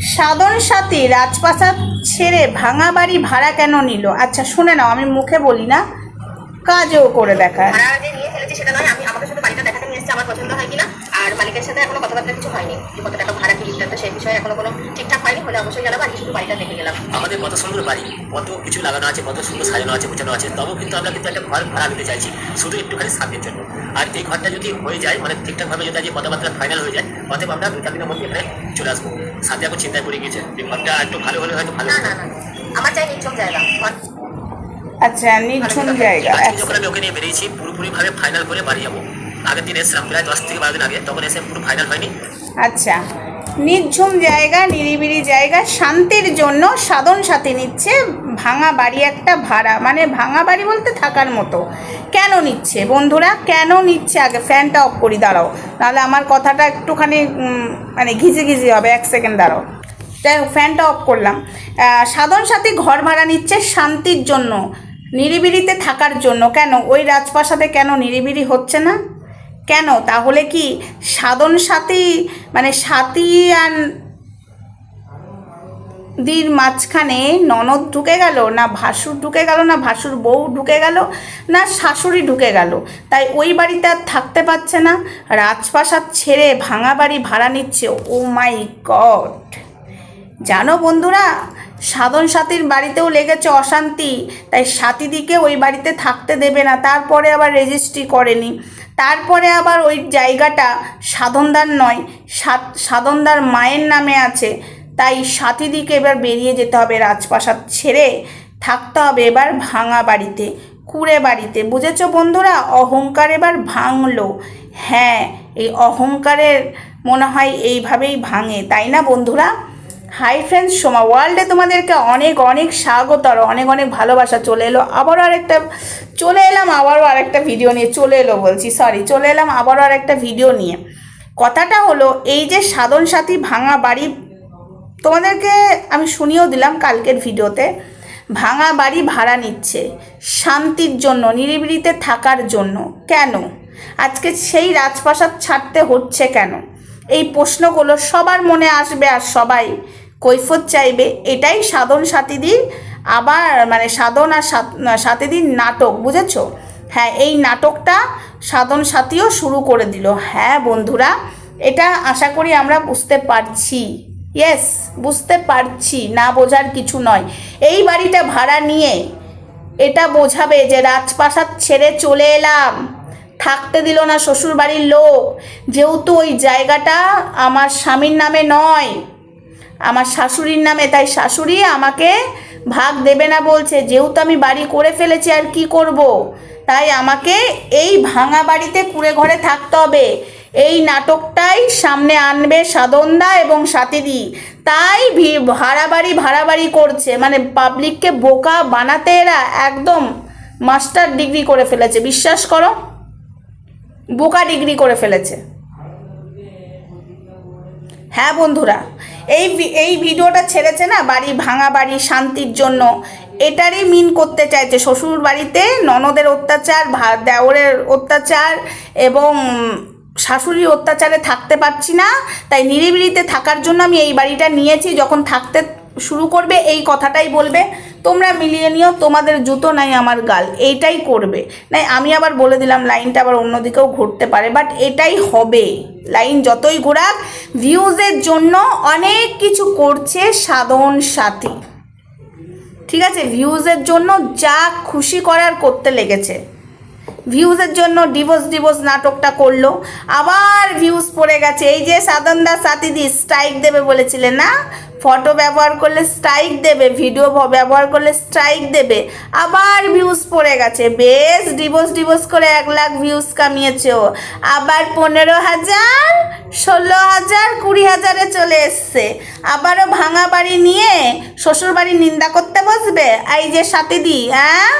সাধন সাথী রাজপ্রাসাদ ছেড়ে ভাঙা বাড়ি ভাড়া কেন নিল? আচ্ছা শুনে নাও, আমি মুখে বলি না, কাজেও করে দেখায়। আমি আমাকে শুধু বাড়িটা দেখাতে নিয়ে আমার পছন্দ হয় কিনা? মালিকের সাথে এখনও কথাবার্তা কিছু হয়নি। যে কত টাকা ভাড়া কি বৃত্তান্ত সেই বিষয়ে এখনও কোনো ঠিকঠাক হয়নি হলে অবশ্যই জানাব। আমি শুধু বাড়িটা দেখে গেলাম। আমাদের কত সুন্দর বাড়ি। কত কিছু লাগানো আছে কত সুন্দর সাজানো আছে গোছানো আছে। তবুও কিন্তু আমরা কিন্তু একটা ঘর ভাড়া নিতে চাইছি শুধু একটুখানি সাথের জন্য। আর এই ঘরটা যদি হয়ে যায় মানে ঠিকঠাকভাবে যদি আজকে কথাবার্তা ফাইনাল হয়ে যায় অতএব আমরা দুই চার দিনের মধ্যে এখানে চলে আসব। সাথে এখন চিন্তায় পড়ে গিয়েছে এই ঘরটা একটু ভালো হলে হয়তো ভালো না না না আমার চাই নির্ঝম জায়গা। আচ্ছা নির্ঝুম জায়গা। আজকে যখন আমি ওকে নিয়ে বেরিয়েছি পুরোপুরি ভাবে ফাইনাল করে বাড়ি যাব। আগের দিন এসেছিলাম, প্রায় দশ থেকে বারো দিন আগে, তখন এসে পুরো ফাইনাল হয়নি। আচ্ছা নির্ঝুম জায়গা, নিরিবিলি জায়গা, শান্তির জন্য সাধন সাথে নিচ্ছে ভাঙা বাড়ি একটা ভাড়া মানে ভাঙা বাড়ি বলতে থাকার মতো। কেন নিচ্ছে? বন্ধুরা, কেন নিচ্ছে? আগে ফ্যানটা অফ করি, দাঁড়াও। নাহলে আমার কথাটা একটুখানি মানে ঘিজে ঘিজি হবে, এক সেকেন্ড দাঁড়াও। যাই হোক ফ্যানটা অফ করলাম। সাধন সাথী ঘর ভাড়া নিচ্ছে শান্তির জন্য, নিরিবিলিতে থাকার জন্য। কেন? ওই রাজপ্রাসাদে কেন নিরিবিলি হচ্ছে না? কেন? তাহলে কি সাধন সাথী মানে সাথী আর দির মাঝখানে ননদ ঢুকে গেল, না ভাসুর ঢুকে গেল, না ভাসুর বউ ঢুকে গেল, না শাশুড়ি ঢুকে গেল? তাই ওই বাড়িতে আর থাকতে পারছে না। রাজপ্রাসাদ ছেড়ে ভাঙা বাড়ি ভাড়া নিচ্ছে, ও মাই গড! জানো বন্ধুরা, সাধন সাথীর বাড়িতেও লেগেছে অশান্তি, তাই সাথীদিকে ওই বাড়িতে থাকতে দেবে না, তারপরে আবার রেজিস্ট্রি করেনি। তারপরে আবার ওই জায়গাটা সাধনদার নয় সাধনদার মায়ের নামে আছে। তাই সাথীদিকে এবার বেরিয়ে যেতে হবে রাজপ্রাসাদ ছেড়ে। থাকতে হবে এবার ভাঙা বাড়িতে, কুড়ে বাড়িতে। বুঝেছ বন্ধুরা? অহংকার এবার ভাঙলো। হ্যাঁ এই অহংকারের মনে হয় এইভাবেই ভাঙে, তাই না বন্ধুরা? হাই ফ্রেন্ডস সোমা ওয়ার্ল্ডে তোমাদেরকে অনেক অনেক স্বাগত আর অনেক অনেক ভালোবাসা। চলে এলো আবারও আরেকটা, চলে এলাম আবারও আরেকটা ভিডিও নিয়ে। চলে এলো বলছি সরি চলে এলাম আবারও আরেকটা ভিডিও নিয়ে। কথাটা হলো এই যে সাধন সাথী ভাঙা বাড়ি, তোমাদেরকে আমি শুনিয়েও দিলাম কালকের ভিডিওতে ভাঙা বাড়ি ভাড়া নিচ্ছে শান্তির জন্য, নিরিবিলিতে থাকার জন্য। কেন? আজকে সেই রাজপ্রাসাদ ছাড়তে হচ্ছে কেন? এই প্রশ্নগুলো সবার মনে আসবে আর সবাই কৈফত চাইবে, এটাই সাধন সাথীদের আবার মানে সাধন আর সাথীদের নাটক, বুঝেছ? হ্যাঁ এই নাটকটা সাধন সাথীও শুরু করে দিল। হ্যাঁ বন্ধুরা, এটা আশা করি আমরা বুঝতে পারছি। ইয়েস বুঝতে পারছি, না বোঝার কিছু নয়। এই বাড়িটা ভাড়া নিয়ে এটা বোঝাবে যে রাজপ্রাসাদ ছেড়ে চলে এলাম। থাকতে দিল না শ্বশুর বাড়ির লোক। যেহেতু ওই জায়গাটা আমার স্বামীর নামে নয় আমার শাশুড়ির নামে, তাই শাশুড়ি আমাকে ভাগ দেবে না বলছে। যেহেতু আমি বাড়ি করে ফেলেছি, আর কি করব। তাই আমাকে এই ভাঙা বাড়িতে কুড়ে ঘরে থাকতে হবে। এই নাটকটাই সামনে আনবে সাধনদা এবং সাথীদি। তাই ভি- ভাড়া বাড়ি ভাড়া বাড়ি করছে। মানে পাবলিককে বোকা বানাতে এরা একদম মাস্টার ডিগ্রি করে ফেলেছে। বিশ্বাস করো, বোকা ডিগ্রি করে ফেলেছে। হ্যাঁ বন্ধুরা, এই এই ভিডিওটা ছেড়েছে না বাড়ি ভাঙা বাড়ি শান্তির জন্য? এটারই মিন করতে চাইছে শ্বশুর বাড়িতে ননদের অত্যাচার দেওরের অত্যাচার এবং শাশুড়ির অত্যাচারে থাকতে পারছি না। তাই নিরিবিলিতে থাকার জন্য আমি এই বাড়িটা নিয়েছি। যখন থাকতে শুরু করবে, এই কথাটাই বলবে, তোমরা মিলিয়ে নিও, তোমাদের জুতো নাই আমার গাল। এইটাই করবে। নাই, আমি আবার বলে দিলাম, লাইনটা আবার অন্যদিকেও ঘুরতে পারে বাট এটাই হবে। লাইন যতই ঘোরাক ভিউজের জন্য অনেক কিছু করছে সাধন সাথী। ঠিক আছে? ভিউজের জন্য যা খুশি করার করতে লেগেছে। ভিউজের জন্য ডিভোর্স ডিভোর্স নাটকটা করল। আবার ভিউজ পড়ে গেছে। এই যে সাধনদা সাথীদি স্ট্রাইক দেবে বলেছিলেন না? ফটো ব্যবহার করলে স্ট্রাইক দেবে, ভিডিও ব্যবহার করলে স্ট্রাইক দেবে। আবার ভিউজ পড়ে গেছে। বেশ, ডিভোর্স ডিভোর্স করে এক লাখ ভিউজ কামিয়েছে ও। আবার পনেরো হাজার, ষোলো হাজার, কুড়ি হাজারে চলে এসছে। আবারও ভাঙা বাড়ি নিয়ে শ্বশুর বাড়ি নিন্দা করতে বসবে? এই যে সাথীদি হ্যাঁ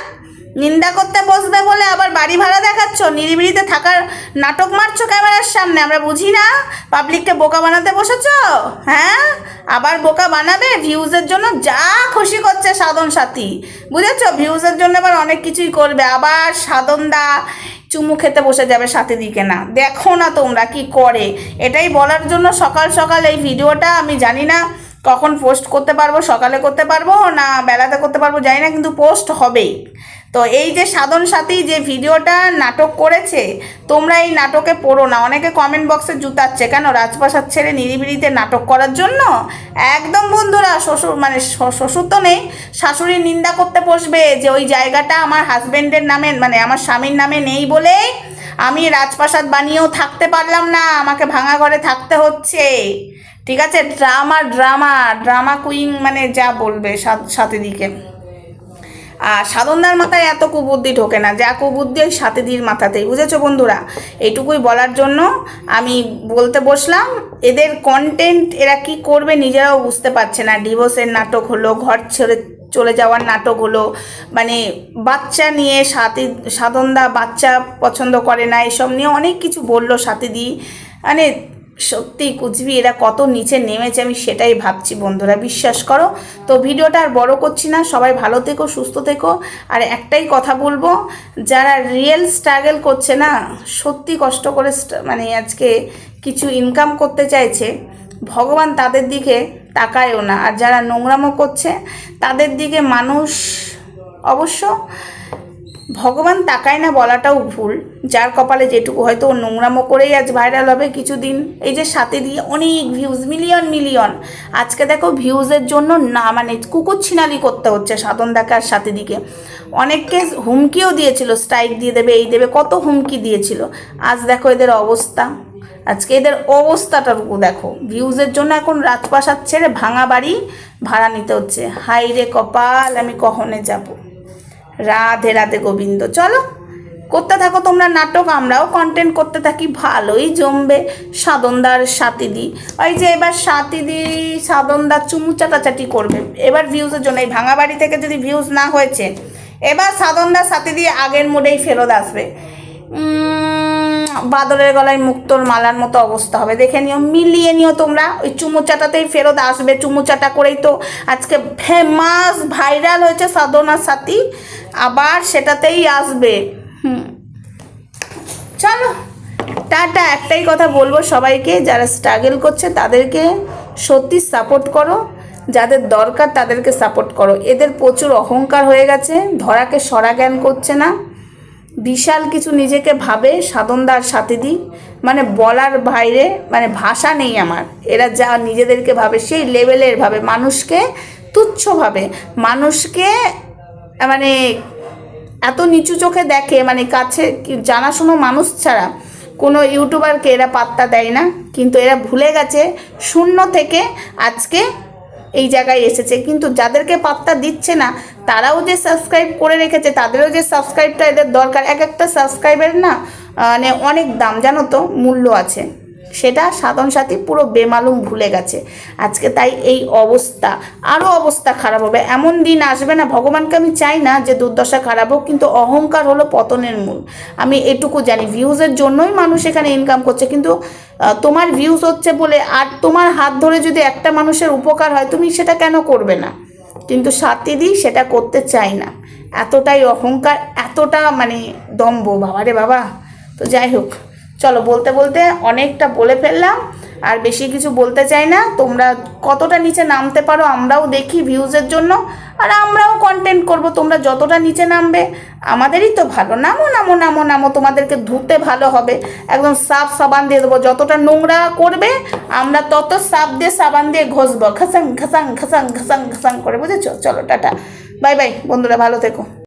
নিন্দা করতে বসবে বলে আবার বাড়ি ভাড়া দেখাচ্ছ? নিরিবিলিতে থাকার নাটক মারছো ক্যামেরার সামনে, আমরা বুঝি না? পাবলিককে বোকা বানাতে বসেছ? হ্যাঁ? আবার বোকা বানাবে? ভিউজের জন্য যা খুশি করছে সাধন সাথী। বুঝেছ? ভিউজের জন্য আবার অনেক কিছুই করবে। আবার সাধনদা চুমু খেতে বসে যাবে সাথে দিকে না। দেখো না তোমরা কি করে। এটাই বলার জন্য সকাল সকাল এই ভিডিওটা, আমি জানি না কখন পোস্ট করতে পারব, সকালে করতে পারব না বেলাতে করতে পারব, জানি না, কিন্তু পোস্ট হবেই। তো এই যে সাধন সাথী যে ভিডিওটা নাটক করেছে, তোমরা এই নাটকে পড়ো না। অনেকে কমেন্ট বক্সে জুতাচ্ছে, কেন রাজপ্রাসাদ ছেড়ে নিরিবিলিতে নাটক করার জন্য? একদম বন্ধুরা, শ্বশুর মানে শ্বশুর তো নেই, শাশুড়ির নিন্দা করতে বসবে যে ওই জায়গাটা আমার হাজবেন্ডের নামে মানে আমার স্বামীর নামে নেই বলে আমি রাজপ্রাসাদ বানিয়েও থাকতে পারলাম না, আমাকে ভাঙা ঘরে থাকতে হচ্ছে। ঠিক আছে? ড্রামা ড্রামা ড্রামা কুইং মানে যা বলবে সাথে দিকে সাধনদার মাথায় এত কুবুদ্ধি ঢোকে না, যা কুবুদ্ধি ওই সাথীদির মাথাতেই, বুঝেছ বন্ধুরা? এইটুকুই বলার জন্য আমি বলতে বসলাম, এদের কন্টেন্ট এরা কি করবে নিজেরাও বুঝতে পারছে না। ডিভোর্সের নাটক হলো, ঘর ছেড়ে চলে যাওয়ার নাটক হলো মানে বাচ্চা নিয়ে সাথী, সাধনদা বাচ্চা পছন্দ করে না, এসব নিয়ে অনেক কিছু বলল সাথীদি। মানে সত্যি কুচবি এরা কত নিচে নেমেছে আমি সেটাই ভাবছি বন্ধুরা, বিশ্বাস করো। তো ভিডিওটা আর বড় করছি না, সবাই ভালো থেকো, সুস্থ থেকো। আর একটাই কথা বলব, যারা রিয়েল স্ট্রাগল করছে না, সত্যি কষ্ট করে মানে আজকে কিছু ইনকাম করতে চাইছে, ভগবান তাদের দিকে তাকায়ও না। আর যারা নোংরামো করছে, তাদের দিকে মানুষ অবশ্য ভগবান তাকায় না বলাটাও ভুল। যার কপালে যেটুকু হয়তো ও নোংরামো করেই আজ ভাইরাল হবে কিছুদিন। এই যে সাথে দিয়ে অনেক ভিউজ মিলিয়ন মিলিয়ন আজকে দেখো ভিউজের জন্য না মানে কুকুর ছিনালি করতে হচ্ছে সাধন দেখার সাথে দিকে। অনেককে হুমকিও দিয়েছিল স্ট্রাইক দিয়ে দেবে, এই দেবে, কত হুমকি দিয়েছিল। আজ দেখো এদের অবস্থা। আজকে এদের অবস্থাটাটুকু দেখো। ভিউজের জন্য এখন রাজপ্রাসাদ ছেড়ে ভাঙা বাড়ি ভাড়া নিতে হচ্ছে। হাই রে কপাল, আমি কখনে যাব। রাধে রাধে গোবিন্দ। চলো, করতে থাকো তোমরা নাটক, আমরাও কন্টেন্ট করতে থাকি, ভালোই জমবে সাদনদার সাতিদি ওই যে এবার সাতিদি সাদনদার চুমু চাটাচাটি করবে। এবার ভিউজের জন্য এই ভাঙা বাড়ি থেকে যদি ভিউজ না হয়েছে, এবার সাদনদার সাতিদি আগের মোডেই ফেরত আসবে। বাদরের গলায় মুক্তোর মালার মতো অবস্থা হবে। দেখে নিও, মিলিয়ে নিও তোমরা। ওই চুমু চাটাতেই ফেরত আসবে চুমু চাটা করেই তো আজকে ফেমাস ভাইরাল হয়েছে সাধনা সাথী। আবার সেটাতেই আসবে। হুম। চলো, টাটা, একটাই কথা বলব সবাইকে, যারা স্ট্রাগল করছে তাদেরকে সত্যি সাপোর্ট করো। যাদের দরকার তাদেরকে সাপোর্ট করো। এদের প্রচুর অহংকার হয়ে গেছে, ধরাকে সরা জ্ঞান করছে না। বিশাল কিছু নিজেকে ভাবে সাধনদার সাথে দিই মানে বলার বাইরে মানে ভাষা নেই আমার। এরা যা নিজেদেরকে ভাবে সেই লেভেলের ভাবে। মানুষকে তুচ্ছভাবে মানুষকে মানে এত নিচু চোখে দেখে মানে কাছে জানাশুনো মানুষ ছাড়া কোনো ইউটিউবারকে এরা পাত্তা দেয় না। কিন্তু এরা ভুলে গেছে শূন্য থেকে আজকে এই জায়গায় এসেছে। কিন্তু যাদেরকে পাত্তা দিচ্ছে না, তারাও যে সাবস্ক্রাইব করে রেখেছে, তাদেরও যে সাবস্ক্রাইবটা এদের দরকার, এক একটা সাবস্ক্রাইবের না মানে অনেক দাম, জানো তো, মূল্য আছে। সেটা সাধন সাথী পুরো বেমালুম ভুলে গেছে। আজকে তাই এই অবস্থা আরও অবস্থা খারাপ হবে। এমন দিন আসবে না, ভগবানকে আমি চাই না যে দুর্দশা খারাপ হোক, কিন্তু অহংকার হলো পতনের মূল। আমি এটুকু জানি ভিউজের জন্যই মানুষ এখানে ইনকাম করছে, কিন্তু তোমার ভিউজ হচ্ছে বলে আর তোমার হাত ধরে যদি একটা মানুষের উপকার হয়, তুমি সেটা কেন করবে না? কিন্তু সাথীদি সেটা করতে চাই না। এতটাই অহংকার, এতটা মানে দম্ভ, বাবারে বাবা। তো যাই হোক। চলো বলতে বলতে অনেকটা বলে ফেললাম, আর বেশি কিছু বলতে চাই না। তোমরা কতটা নিচে নামতে পারো আমরাও দেখি ভিউজের জন্য, আর আমরাও কন্টেন্ট করব, তোমরা যতটা নিচে নামবে, আমাদেরই তো ভালো। নামো নামো নামো নামো, তোমাদেরকে ধুতে ভালো হবে। একদম সাফ সাবান দিয়ে দেবো, যতটা নোংরা করবে, আমরা তত সাফ দিয়ে সাবান দিয়ে ঘষবো। খাসাং খাসাং খাসাং খাসাং খাসাং করে, বুঝেছ? চলো, টাটা। বাই বাই, বন্ধুরা, ভালো থেকো।